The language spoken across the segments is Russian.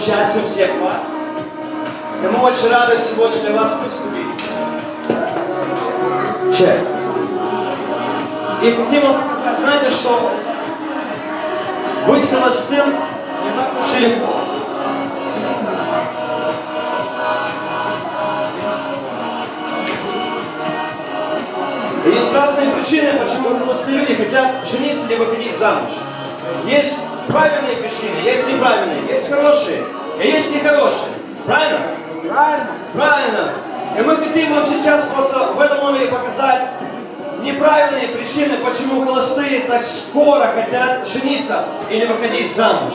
участием всех вас. И мы очень рады сегодня для вас выступить. Чек. И хотим вам показать, знаете, что быть холостым не так уж и легко. Есть разные причины, почему холостые люди хотят жениться или выходить замуж. Есть правильные причины, есть неправильные, есть хорошие, и есть нехорошие. Правильно? Правильно. Правильно. И мы хотим вам сейчас просто в этом номере показать неправильные причины, почему холостые так скоро хотят жениться или выходить замуж.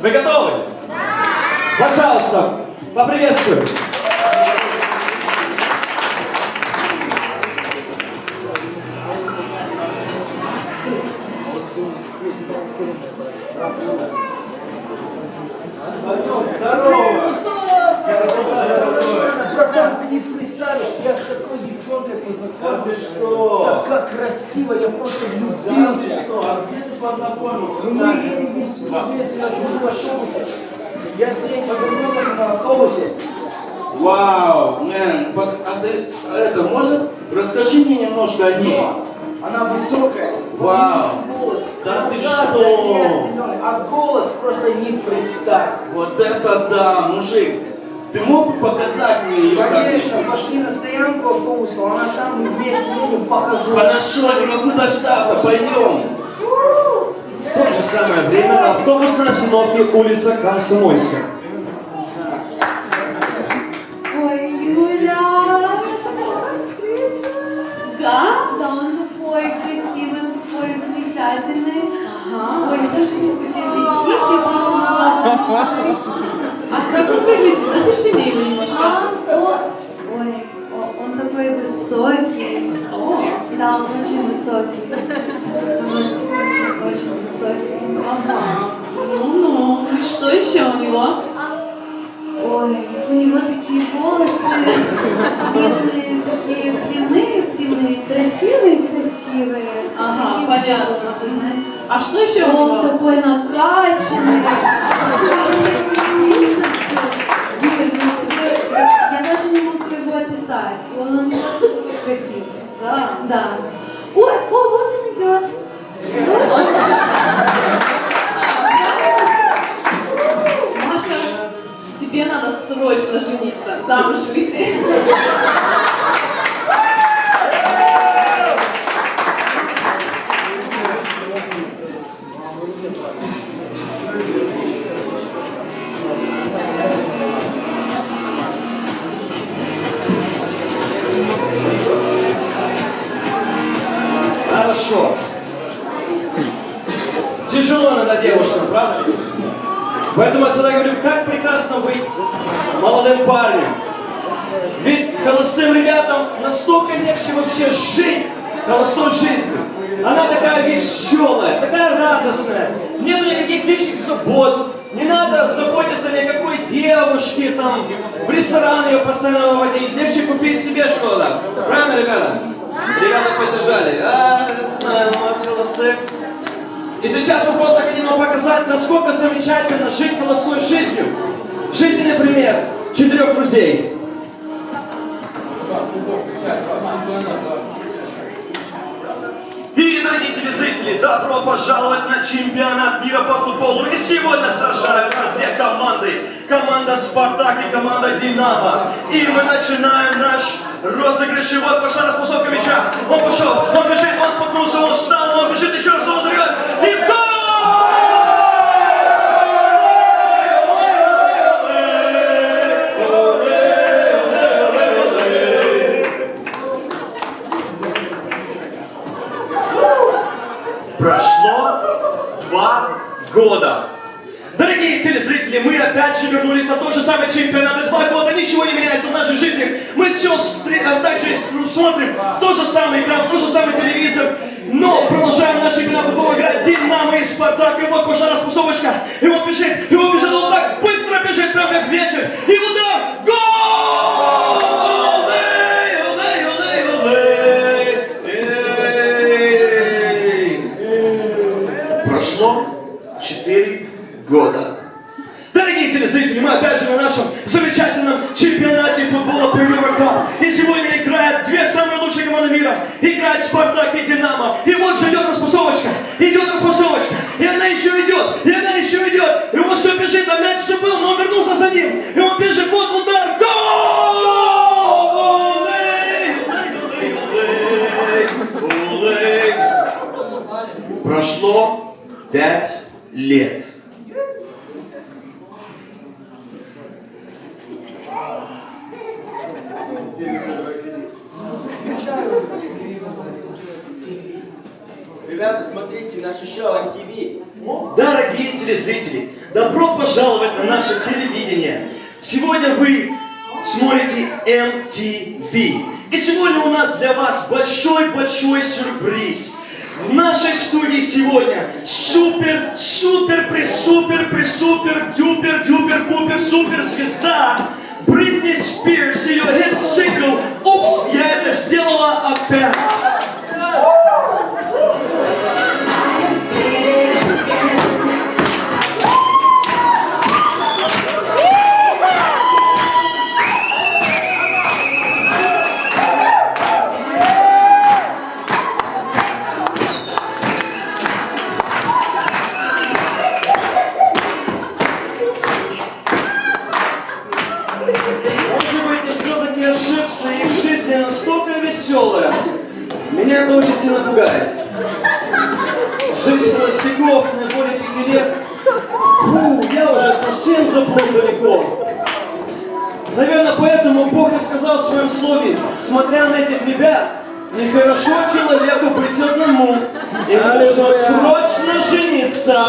Вы готовы? Да! Пожалуйста, поприветствую. Красивая, я просто влюбился. что? А где ты познакомился? Ну, Мы едем вместе на же автобусе. Я с ней познакомился на автобусе. Вау, мэн, а ты, а это, может, расскажи мне немножко о ней. Она высокая, Вау. голос. Да ты что? А голос просто не представь. Вот это да, мужик. Ты мог бы показать мне ее Конечно, пошли на стоянку автобуса, она там, мы вместе едем, покажу. Хорошо, не могу дождаться, пойдем. В то же самое время на автобусной остановке улица Комсомольская. Ой, Юля, да? Да, он такой красивый, такой замечательный. Ой, я даже не могу тебе объяснить, я просто он выглядит? Мне его немножко. А, о, ой, о, он такой высокий. Да, он очень высокий. Очень высокий. Ага. Ну-ну, и что еще у него? Ой, у него такие волосы длинные, такие прямые, прямые, красивые, красивые. Ага, Такие понятно. волосы. А что еще Он такой накачанный. Да. Ой, о, вот он идет. Маша, тебе надо срочно жениться, замуж Хорошо. Тяжело иногда девушкам, правда? Поэтому я всегда говорю, как прекрасно быть молодым парнем. Ведь холостым ребятам настолько легче вообще жить холостой жизнью. Она такая веселая, такая радостная. Нету никаких лишних забот. Не надо заботиться ни о какой девушке, там, в ресторан ее постоянно выводить, легче купить себе что-то. Правильно, ребята? Ребята поддержали. А, знаю, у вас холостых. И сейчас мы просто хотим вам показать, насколько замечательно жить холостой жизнью. Жизненный пример четырех друзей. И, дорогие телезрители, добро пожаловать на чемпионат мира по футболу. И сегодня сражаются две команды. Команда «Спартак» и команда «Динамо». И мы начинаем наш розыгрыш. И вот пошла распасовка мяча. Он пошел, он бежит, он споткнулся, он встал, он бежит еще раз, он ударяет. И Прошло два года. Дорогие телезрители, мы опять же вернулись на тот же самый чемпионат. И два года ничего не меняется в нашей жизни. Мы все э, так же ну, смотрим в тот же самый экран, в тот же самый телевизор. Но продолжаем наш чемпионат футбола играть Динамо и Спартак. И вот пошла распасовочка. И вот бежит, и вот бежит, он так быстро бежит, прям как ветер. И удар! Гол! Прошло 4 года дорогие зрители, мы опять же на нашем замечательном чемпионате футбола Premier Cup. И сегодня играют две самые лучшие команды мира. Играет Спартак и Динамо. И вот же идет распасовочка. Идет распасовочка. И она еще идет. И она еще идет. И он все бежит, а мяч все был, но он вернулся за ним. И он бежит, вот удар. Гол! Прошло пять лет. Ребята, смотрите наше шоу MTV. Дорогие телезрители, добро пожаловать на наше телевидение. Сегодня вы смотрите MTV. И сегодня у нас для вас большой-большой сюрприз. В нашей студии сегодня супер, супер, при супер, при супер, дюпер, дюпер, пупер, супер звезда Бритни Спирс, ее хит-сингл Может быть, я все-таки ошибся, и жизнь настолько веселая. Меня это очень сильно пугает. Жизнь холостяков на более пяти лет. Фу, я уже совсем заплыл далеко. Наверное, поэтому Бог и сказал в своем слове, смотря на этих ребят, нехорошо человеку быть одному. И нужно срочно жениться.